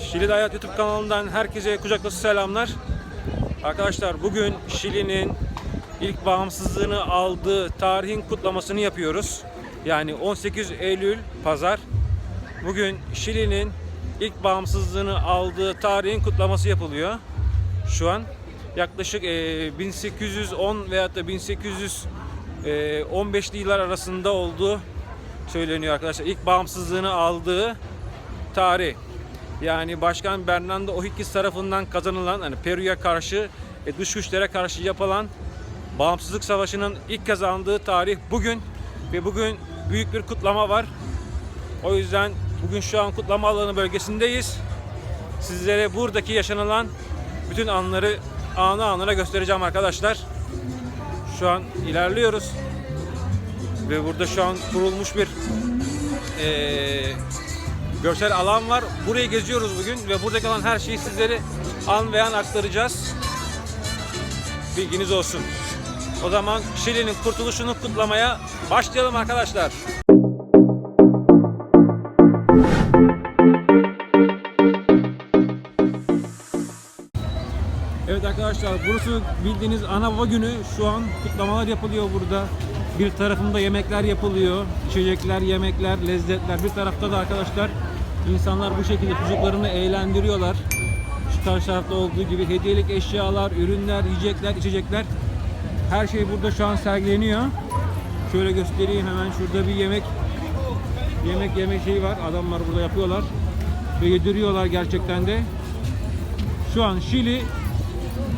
Şili'de Hayat YouTube kanalından herkese kucaklısı selamlar. Arkadaşlar bugün Şili'nin ilk bağımsızlığını aldığı tarihin kutlamasını yapıyoruz. Yani 18 Eylül Pazar. Bugün Şili'nin ilk bağımsızlığını aldığı tarihin kutlaması yapılıyor. Şu an yaklaşık e, 1810 veyahut da 1815'li yıllar arasında olduğu söyleniyor arkadaşlar. İlk bağımsızlığını aldığı tarih. Yani Başkan Bernardo O'Higgins tarafından kazanılan hani Peru'ya karşı ve dış güçlere karşı yapılan bağımsızlık savaşının ilk kazandığı tarih bugün ve bugün büyük bir kutlama var. O yüzden bugün şu an kutlama alanı bölgesindeyiz. Sizlere buradaki yaşanılan bütün anları anı anına göstereceğim arkadaşlar. Şu an ilerliyoruz. Ve burada şu an kurulmuş bir eee görsel alan var. Burayı geziyoruz bugün ve burada kalan her şeyi sizlere an ve an aktaracağız. Bilginiz olsun. O zaman Şili'nin kurtuluşunu kutlamaya başlayalım arkadaşlar. Evet arkadaşlar burası bildiğiniz ana baba günü. Şu an kutlamalar yapılıyor burada. Bir tarafında yemekler yapılıyor. İçecekler, yemekler, lezzetler. Bir tarafta da arkadaşlar insanlar bu şekilde çocuklarını eğlendiriyorlar. Şu karşı tarafta olduğu gibi hediyelik eşyalar, ürünler, yiyecekler, içecekler. Her şey burada şu an sergileniyor. Şöyle göstereyim hemen şurada bir yemek yemek yemek şeyi var. Adamlar burada yapıyorlar. Ve yediriyorlar gerçekten de. Şu an Şili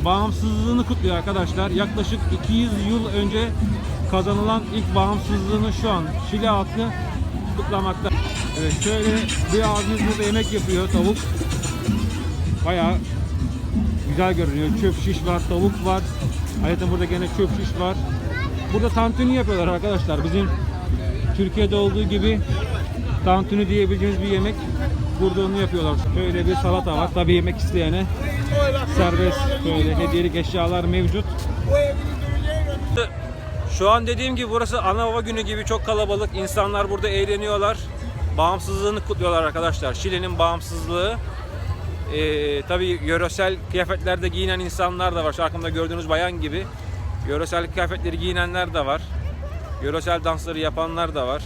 bağımsızlığını kutluyor arkadaşlar. Yaklaşık 200 yıl önce kazanılan ilk bağımsızlığını şu an Şili halkı kutlamakta. Evet şöyle bir abimiz burada yemek yapıyor tavuk. Bayağı güzel görünüyor. Çöp şiş var, tavuk var. Ayrıca burada gene çöp şiş var. Burada tantuni yapıyorlar arkadaşlar. Bizim Türkiye'de olduğu gibi tantuni diyebileceğimiz bir yemek. Burada onu yapıyorlar. Şöyle bir salata var. Tabii yemek isteyene serbest böyle hediyelik eşyalar mevcut. Şu an dediğim gibi burası ana baba günü gibi çok kalabalık. İnsanlar burada eğleniyorlar. Bağımsızlığını kutluyorlar arkadaşlar. Şili'nin bağımsızlığı. Ee, tabii yöresel kıyafetlerde giyinen insanlar da var. Şu arkamda gördüğünüz bayan gibi. Yöresel kıyafetleri giyinenler de var. Yöresel dansları yapanlar da var.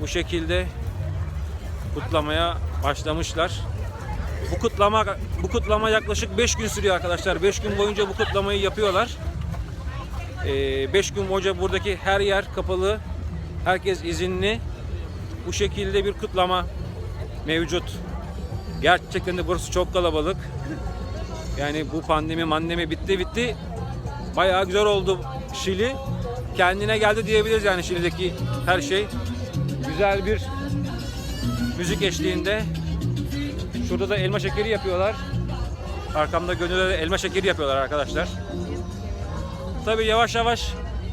Bu şekilde kutlamaya başlamışlar. Bu kutlama bu kutlama yaklaşık 5 gün sürüyor arkadaşlar. 5 gün boyunca bu kutlamayı yapıyorlar. 5 gün boyunca buradaki her yer kapalı. Herkes izinli. Bu şekilde bir kutlama mevcut. Gerçekten de burası çok kalabalık. Yani bu pandemi mandemi bitti bitti. Bayağı güzel oldu Şili. Kendine geldi diyebiliriz yani Şili'deki her şey. Güzel bir müzik eşliğinde Şurada da elma şekeri yapıyorlar. Arkamda gönüllerde de elma şekeri yapıyorlar arkadaşlar. Tabi yavaş yavaş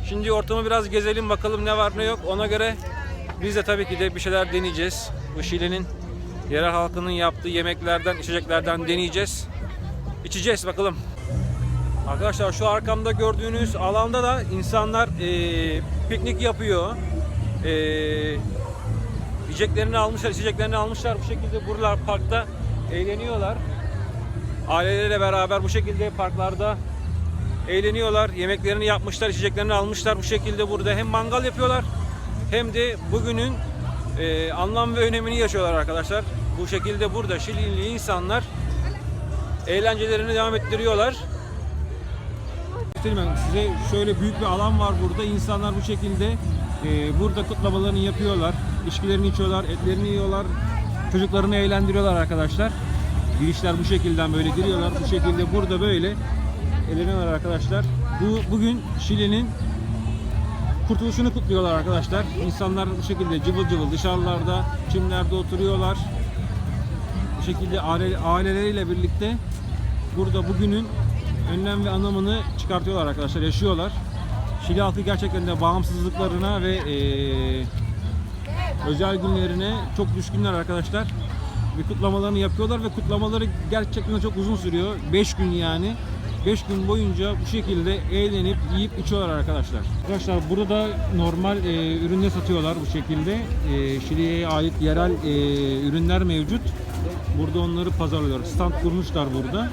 şimdi ortamı biraz gezelim bakalım ne var ne yok. Ona göre biz de tabii ki de bir şeyler deneyeceğiz. Bu Şile'nin yerel halkının yaptığı yemeklerden, içeceklerden deneyeceğiz. İçeceğiz bakalım. Arkadaşlar şu arkamda gördüğünüz alanda da insanlar eee, piknik yapıyor. Eee Yiyeceklerini almışlar, içeceklerini almışlar. Bu şekilde buralar parkta eğleniyorlar. Aileleriyle beraber bu şekilde parklarda eğleniyorlar. Yemeklerini yapmışlar, içeceklerini almışlar. Bu şekilde burada hem mangal yapıyorlar hem de bugünün e, anlam ve önemini yaşıyorlar arkadaşlar. Bu şekilde burada Şilili insanlar eğlencelerini devam ettiriyorlar. Size şöyle büyük bir alan var burada. İnsanlar bu şekilde e, burada kutlamalarını yapıyorlar. İçkilerini içiyorlar, etlerini yiyorlar. Çocuklarını eğlendiriyorlar arkadaşlar. Girişler bu şekilde böyle giriyorlar. Bu şekilde burada böyle eğleniyorlar arkadaşlar. Bu bugün Şili'nin kurtuluşunu kutluyorlar arkadaşlar. İnsanlar bu şekilde cıvıl cıvıl dışarılarda, çimlerde oturuyorlar. Bu şekilde aile, aileleriyle birlikte burada bugünün önlem ve anlamını çıkartıyorlar arkadaşlar, yaşıyorlar. Şili halkı gerçekten de bağımsızlıklarına ve eee, özel günlerine çok düşkünler arkadaşlar. Ve kutlamalarını yapıyorlar ve kutlamaları gerçekten çok uzun sürüyor. 5 gün yani. 5 gün boyunca bu şekilde eğlenip yiyip içiyorlar arkadaşlar. Arkadaşlar burada da normal e, ürünler satıyorlar bu şekilde. E, Şili'ye ait yerel e, ürünler mevcut. Burada onları pazarlıyorlar. Stand kurmuşlar burada.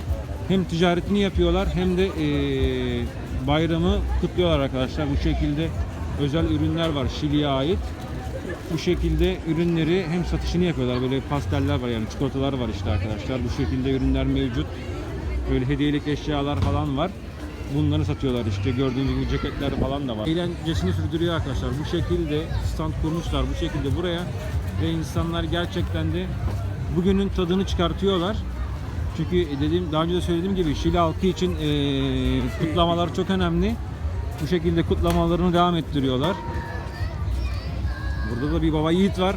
Hem ticaretini yapıyorlar hem de eee, bayramı kutluyorlar arkadaşlar. Bu şekilde özel ürünler var Şili'ye ait. Bu şekilde ürünleri hem satışını yapıyorlar. Böyle pasteller var yani çikolatalar var işte arkadaşlar. Bu şekilde ürünler mevcut. Böyle hediyelik eşyalar falan var. Bunları satıyorlar işte gördüğünüz gibi ceketler falan da var. Eğlencesini sürdürüyor arkadaşlar. Bu şekilde stand kurmuşlar. Bu şekilde buraya ve insanlar gerçekten de bugünün tadını çıkartıyorlar. Çünkü dediğim daha önce de söylediğim gibi Şili halkı için eee, kutlamalar çok önemli. Bu şekilde kutlamalarını devam ettiriyorlar. Burada da bir baba yiğit var.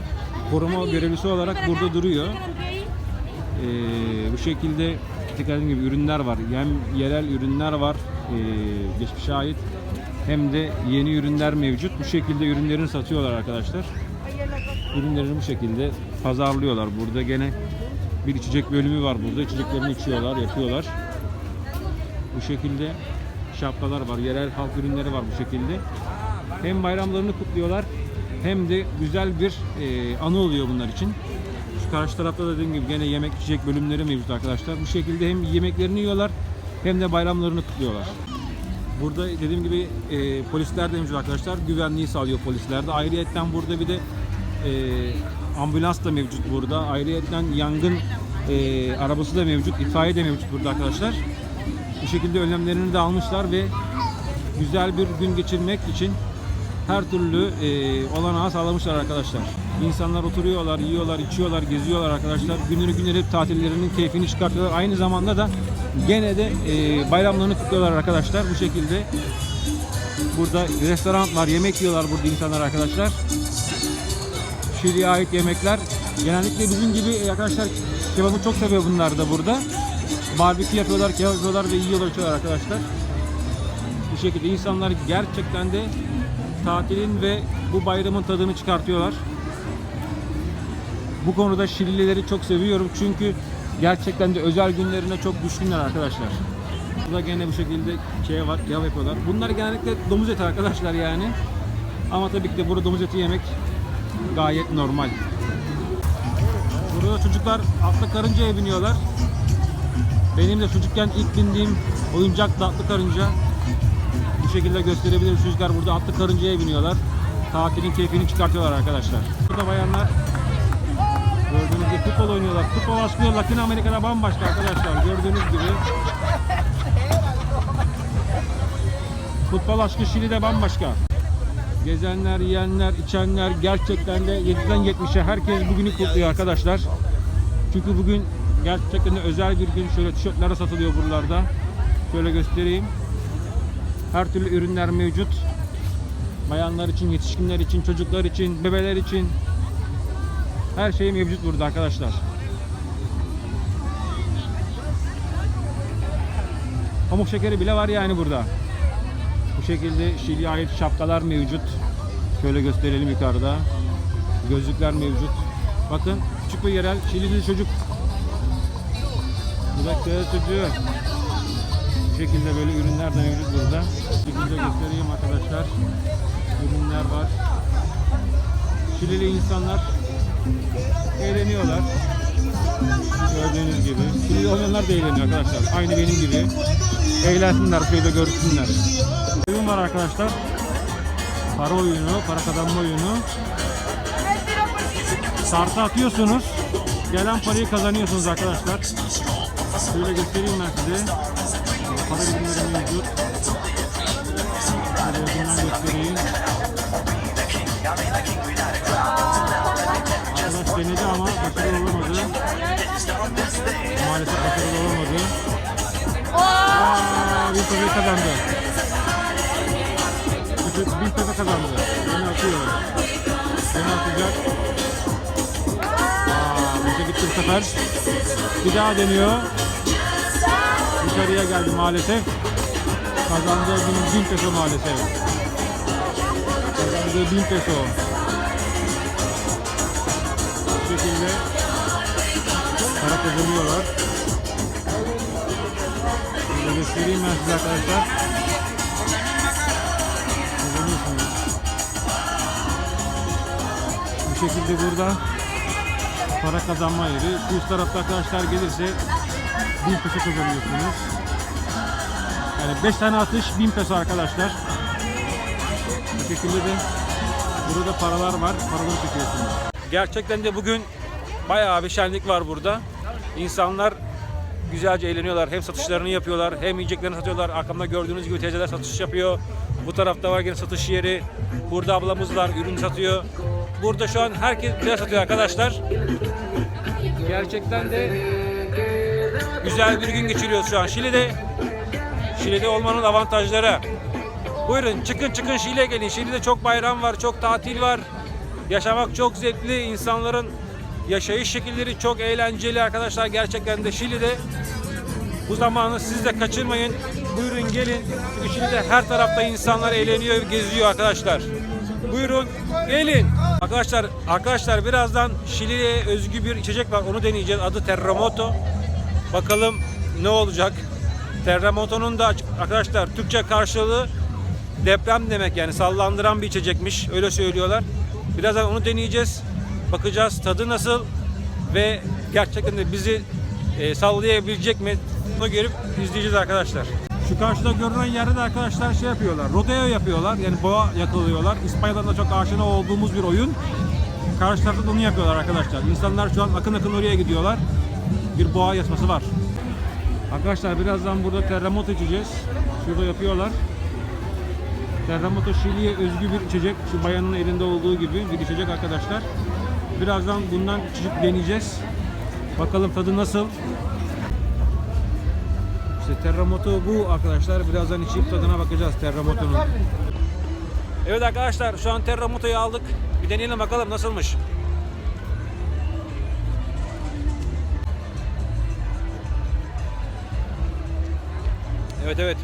Koruma görevlisi olarak burada duruyor. Ee, bu şekilde dediğim gibi ürünler var. Hem yerel ürünler var ee, geçmişe ait hem de yeni ürünler mevcut. Bu şekilde ürünlerini satıyorlar arkadaşlar. Ürünlerini bu şekilde pazarlıyorlar. Burada gene bir içecek bölümü var burada. İçeceklerini içiyorlar, yapıyorlar. Bu şekilde şapkalar var. Yerel halk ürünleri var bu şekilde. Hem bayramlarını kutluyorlar hem de güzel bir e, anı oluyor bunlar için. Karşı tarafta da dediğim gibi gene yemek içecek bölümleri mevcut arkadaşlar. Bu şekilde hem yemeklerini yiyorlar hem de bayramlarını kutluyorlar. Burada dediğim gibi e, polisler de mevcut arkadaşlar. Güvenliği sağlıyor polisler de. Ayrıyetten burada bir de e, ambulans da mevcut burada. Ayrıyetten yangın e, arabası da mevcut. itfaiye de mevcut burada arkadaşlar. Bu şekilde önlemlerini de almışlar ve güzel bir gün geçirmek için her türlü e, olanağı sağlamışlar arkadaşlar. İnsanlar oturuyorlar, yiyorlar, içiyorlar, geziyorlar arkadaşlar. Gününü günleri tatillerinin keyfini çıkartıyorlar. Aynı zamanda da gene de e, bayramlarını kutluyorlar arkadaşlar. Bu şekilde burada restoran var, yemek yiyorlar burada insanlar arkadaşlar. Şili'ye ait yemekler. Genellikle bizim gibi e, arkadaşlar kebabı çok seviyor bunlar da burada. Barbekü yapıyorlar, kebap yapıyorlar ve yiyorlar içiyorlar arkadaşlar. Bu şekilde insanlar gerçekten de tatilin ve bu bayramın tadını çıkartıyorlar. Bu konuda Şililileri çok seviyorum çünkü gerçekten de özel günlerine çok düşkünler arkadaşlar. Burada gene bu şekilde şey var, kebap yapıyorlar. Bunlar genellikle domuz eti arkadaşlar yani. Ama tabii ki de burada domuz eti yemek gayet normal. Burada çocuklar atlı karıncaya biniyorlar. Benim de çocukken ilk bindiğim oyuncak da atlı karınca. Bu şekilde gösterebilirim. Çocuklar burada atlı karıncaya biniyorlar. Tatilin keyfini çıkartıyorlar arkadaşlar. Burada bayanlar futbol oynuyorlar. Futbol aşkı Latin Amerika'da bambaşka arkadaşlar. Gördüğünüz gibi. Futbol aşkı Şili'de bambaşka. Gezenler, yiyenler, içenler gerçekten de 7'den 70'e herkes bugünü kutluyor arkadaşlar. Çünkü bugün gerçekten de özel bir gün. Şöyle tişörtler satılıyor buralarda. Şöyle göstereyim. Her türlü ürünler mevcut. Bayanlar için, yetişkinler için, çocuklar için, bebeler için her şey mevcut burada arkadaşlar. Pamuk şekeri bile var yani burada. Bu şekilde Şili'ye ait şapkalar mevcut. Şöyle gösterelim yukarıda. Gözlükler mevcut. Bakın küçük bir yerel Şilili çocuk. Bu da köy çocuğu. Bu şekilde böyle ürünler de mevcut burada. Bu şekilde göstereyim arkadaşlar. Ürünler var. Şilili insanlar eğleniyorlar. Gördüğünüz gibi. Şilili olmayanlar da eğleniyor arkadaşlar. Aynı benim gibi. Eğlensinler, şöyle görsünler. Oyun var arkadaşlar. Para oyunu, para kazanma oyunu. Sartı atıyorsunuz. Gelen parayı kazanıyorsunuz arkadaşlar. Şöyle göstereyim ben size. Para birimleri mevcut. Şöyle göstereyim. Parayı kazandı. Çocuk bin peso kazandı. Yine atıyor. Yine atacak. Aa, gitti bu sefer. Bir daha deniyor. Dışarıya geldi maalesef. Kazandığı bin, bin peso maalesef. Kazandığı bin peso. Bu şekilde para kazanıyorlar. Göstereyim ben size arkadaşlar. Kazanıyorsunuz. Bu şekilde burada para kazanma yeri. Bu üst tarafta arkadaşlar gelirse 1000 peso kazanıyorsunuz. Yani 5 tane atış 1000 peso arkadaşlar. Bu şekilde de burada paralar var. Paraları çekiyorsunuz. Gerçekten de bugün bayağı bir şenlik var burada. İnsanlar güzelce eğleniyorlar. Hem satışlarını yapıyorlar hem yiyeceklerini satıyorlar. Arkamda gördüğünüz gibi teyzeler satış yapıyor. Bu tarafta var yine satış yeri. Burada ablamız var ürün satıyor. Burada şu an herkes birer satıyor arkadaşlar. Gerçekten de güzel bir gün geçiriyoruz şu an Şili'de. Şili'de olmanın avantajları. Buyurun çıkın çıkın Şili'ye gelin. Şili'de çok bayram var, çok tatil var. Yaşamak çok zevkli. İnsanların yaşayış şekilleri çok eğlenceli arkadaşlar. Gerçekten de Şili'de bu zamanı siz de kaçırmayın. Buyurun gelin. Çünkü Şili'de her tarafta insanlar eğleniyor, geziyor arkadaşlar. Buyurun gelin. Arkadaşlar arkadaşlar birazdan Şili'ye özgü bir içecek var. Onu deneyeceğiz. Adı Terremoto. Bakalım ne olacak. Terremoto'nun da arkadaşlar Türkçe karşılığı deprem demek yani sallandıran bir içecekmiş. Öyle söylüyorlar. Birazdan onu deneyeceğiz. Bakacağız tadı nasıl ve gerçekten de bizi e, sallayabilecek mi? Bunu görüp izleyeceğiz arkadaşlar. Şu karşıda görünen yerde de arkadaşlar şey yapıyorlar. Rodeo yapıyorlar. Yani boğa yakalıyorlar. İspanya'dan da çok aşina olduğumuz bir oyun. Karşı tarafta da onu yapıyorlar arkadaşlar. İnsanlar şu an akın akın oraya gidiyorlar. Bir boğa yatması var. Arkadaşlar birazdan burada terremoto içeceğiz. Şurada yapıyorlar. Terremoto Şili'ye özgü bir içecek. Şu bayanın elinde olduğu gibi bir içecek arkadaşlar. Birazdan bundan içecek deneyeceğiz. Bakalım tadı nasıl. İşte Terremoto bu arkadaşlar. Birazdan içip tadına bakacağız Terremoto'nun. Evet arkadaşlar şu an Terremoto'yu aldık. Bir deneyelim bakalım nasılmış. Evet evet.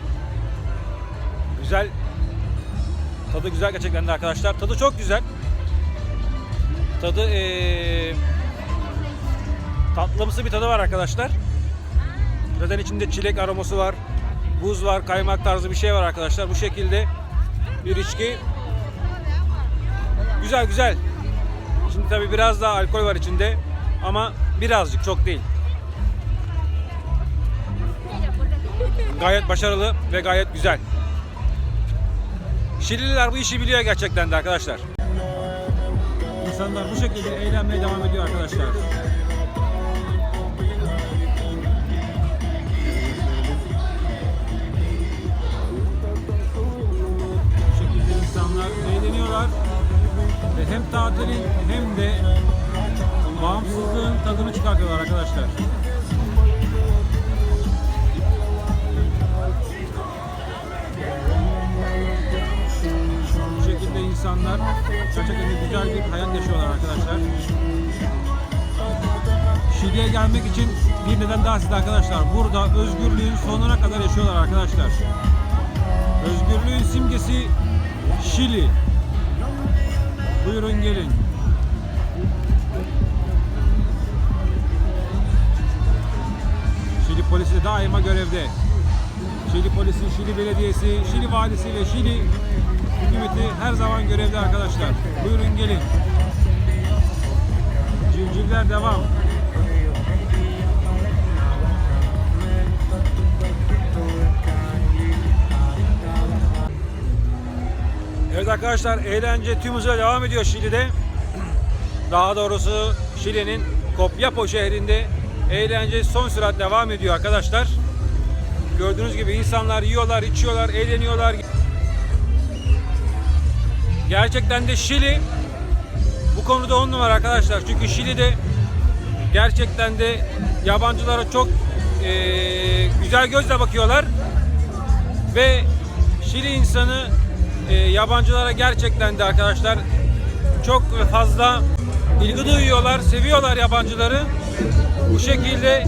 Güzel. Tadı güzel gerçekten de arkadaşlar. Tadı çok güzel. Tadı eee tatlımsı bir tadı var arkadaşlar. Zaten içinde çilek aroması var. Buz var, kaymak tarzı bir şey var arkadaşlar. Bu şekilde bir içki. Güzel güzel. Şimdi tabi biraz daha alkol var içinde. Ama birazcık çok değil. Gayet başarılı ve gayet güzel. Şilililer bu işi biliyor gerçekten de arkadaşlar. İnsanlar bu şekilde eğlenmeye devam ediyor arkadaşlar. Bu şekilde insanlar eğleniyorlar. Ve hem tatilin hem de bağımsızlığın tadını çıkartıyorlar arkadaşlar. Şekilde insanlar gerçekten güzel bir hayat yaşıyorlar arkadaşlar. Şili'ye gelmek için bir neden daha size arkadaşlar. Burada özgürlüğün sonuna kadar yaşıyorlar arkadaşlar. Özgürlüğün simgesi Şili. Buyurun gelin. Şili polisi daima görevde. Şili polisi, Şili belediyesi, Şili valisi ve Şili hükümeti her zaman görevde arkadaşlar. Buyurun gelin. Civcivler devam. Evet arkadaşlar eğlence tüm hızıyla devam ediyor Şili'de. Daha doğrusu Şili'nin Copiapó şehrinde eğlence son sürat devam ediyor arkadaşlar. Gördüğünüz gibi insanlar yiyorlar, içiyorlar, eğleniyorlar. Gerçekten de Şili bu konuda on numara arkadaşlar. Çünkü Şili'de gerçekten de yabancılara çok eee, güzel gözle bakıyorlar. Ve Şili insanı eee, yabancılara gerçekten de arkadaşlar çok fazla ilgi duyuyorlar, seviyorlar yabancıları. Bu şekilde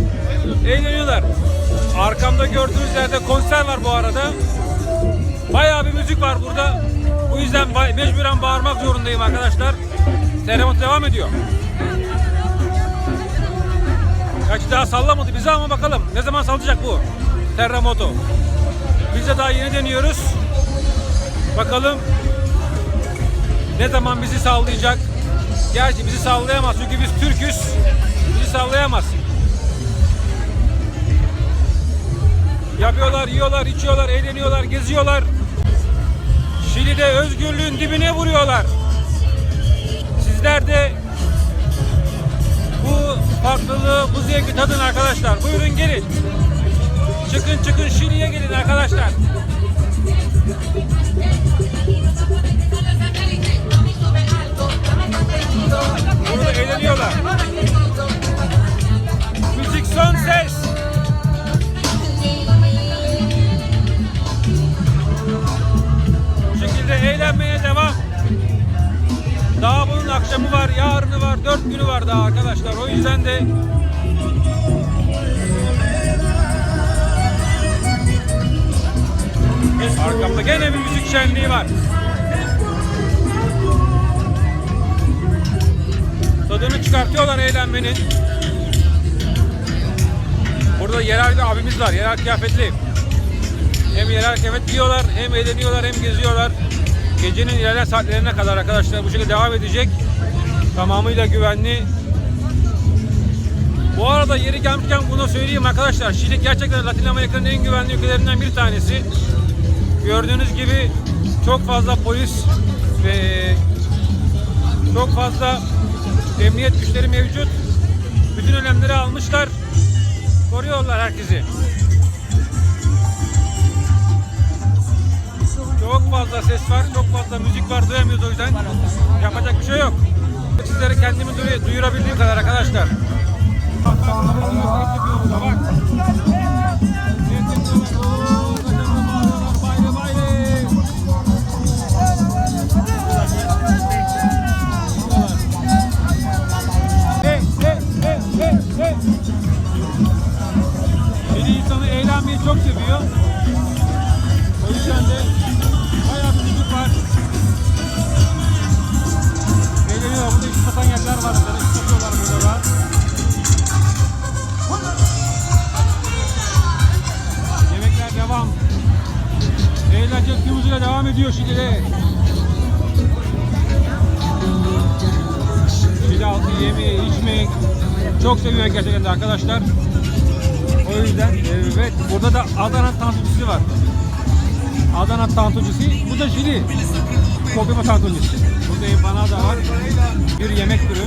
eğleniyorlar. Arkamda gördüğünüz yerde konser var bu arada. Bayağı bir müzik var burada. Yüzden mecburen bağırmak zorundayım arkadaşlar. Terremoto devam ediyor. Gerçi daha sallamadı bizi ama bakalım ne zaman sallayacak bu terremoto. Biz de daha yeni deniyoruz. Bakalım ne zaman bizi sallayacak. Gerçi bizi sallayamaz çünkü biz Türk'üz. sallayamazsın. Yapıyorlar, yiyorlar, içiyorlar, eğleniyorlar, geziyorlar. Şili'de özgürlüğün dibine vuruyorlar. Sizler de bu farklılığı, bu zevki tadın arkadaşlar. Buyurun gelin. Çıkın çıkın Şili'ye gelin arkadaşlar. Burada eğleniyorlar. Müzik son ses. Akşamı var, yarını var, dört günü var daha arkadaşlar. O yüzden de arkamda gene bir müzik şenliği var. Tadını çıkartıyorlar eğlenmenin. Burada yerel bir abimiz var, yerel kıyafetli. Hem yerel kıyafet giyiyorlar, hem eğleniyorlar, hem geziyorlar. Gecenin ilerleyen saatlerine kadar arkadaşlar bu şekilde devam edecek. Tamamıyla güvenli. Bu arada yeri gelmişken bunu söyleyeyim arkadaşlar. Şili gerçekten Latin Amerika'nın en güvenli ülkelerinden bir tanesi. Gördüğünüz gibi çok fazla polis ve çok fazla emniyet güçleri mevcut. Bütün önlemleri almışlar. Koruyorlar herkesi. Çok fazla ses var, çok fazla müzik var. Duyamıyoruz o yüzden. Yapacak bir şey yok. Sizlere kendimi duy- duyurabildiğim kadar arkadaşlar. Bak, bak, bak, bak. Bayre, Yerler var. İş satıyorlar burada da. Yemekler devam. Eğlence tüm hızıyla devam ediyor şimdi. Şili altı yemeği, içmeyi çok seviyor gerçekten de arkadaşlar. O yüzden evet burada da Adana tantucisi var. Adana tantucisi. Bu da Şili. Kokuma tantucisi. Burada empanada var. Bir yemek türü.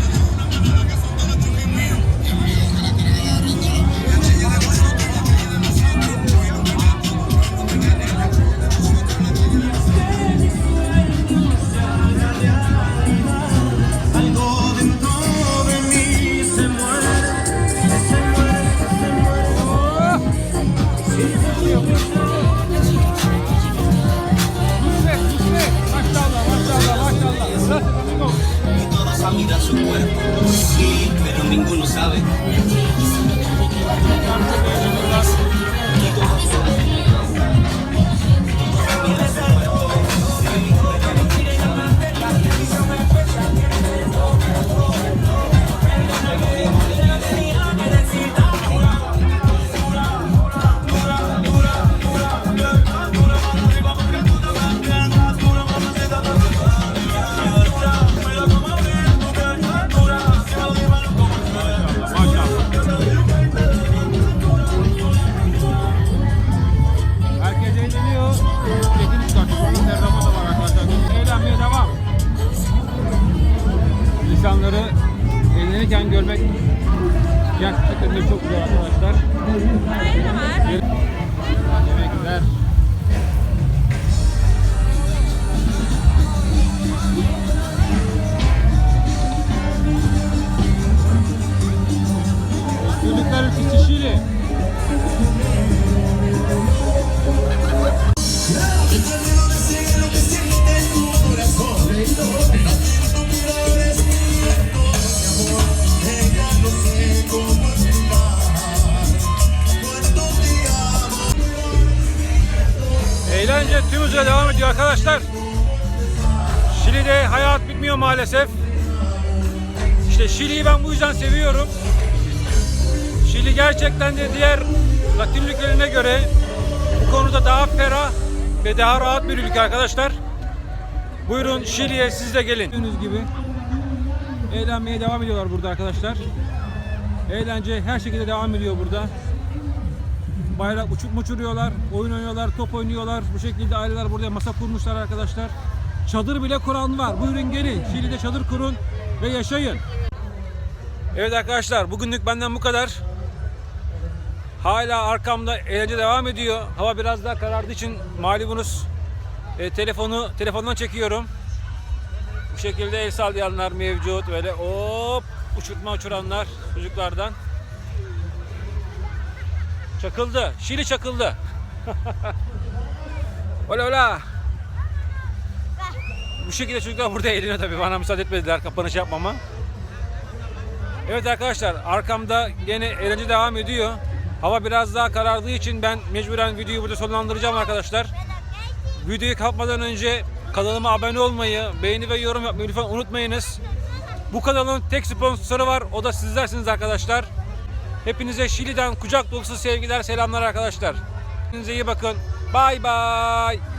Arkadaşlar. Şili'de hayat bitmiyor maalesef. İşte Şili'yi ben bu yüzden seviyorum. Şili gerçekten de diğer Latin ülkelerine göre bu konuda daha ferah ve daha rahat bir ülke arkadaşlar. Buyurun Şili'ye siz de gelin. Gördüğünüz gibi eğlenmeye devam ediyorlar burada arkadaşlar. Eğlence her şekilde devam ediyor burada. Bayrak uçup uçuruyorlar, oyun oynuyorlar, top oynuyorlar. Bu şekilde aileler burada masa kurmuşlar arkadaşlar. Çadır bile kuran var. Buyurun gelin. Şili'de çadır kurun ve yaşayın. Evet arkadaşlar bugünlük benden bu kadar. Hala arkamda eğlence devam ediyor. Hava biraz daha karardığı için malumunuz e, telefonu telefondan çekiyorum. Bu şekilde el sallayanlar mevcut. Böyle hop uçurtma uçuranlar çocuklardan. Çakıldı. Şili çakıldı. ola ola. Bu şekilde çocuklar burada eğleniyor tabii. Bana müsaade etmediler kapanış yapmama. Evet arkadaşlar arkamda gene eğlence devam ediyor. Hava biraz daha karardığı için ben mecburen videoyu burada sonlandıracağım arkadaşlar. Videoyu kapatmadan önce kanalıma abone olmayı, beğeni ve yorum yapmayı lütfen unutmayınız. Bu kanalın tek sponsoru var. O da sizlersiniz arkadaşlar. Hepinize Şili'den kucak dolusu sevgiler, selamlar arkadaşlar. Kendinize iyi bakın. Bay bay.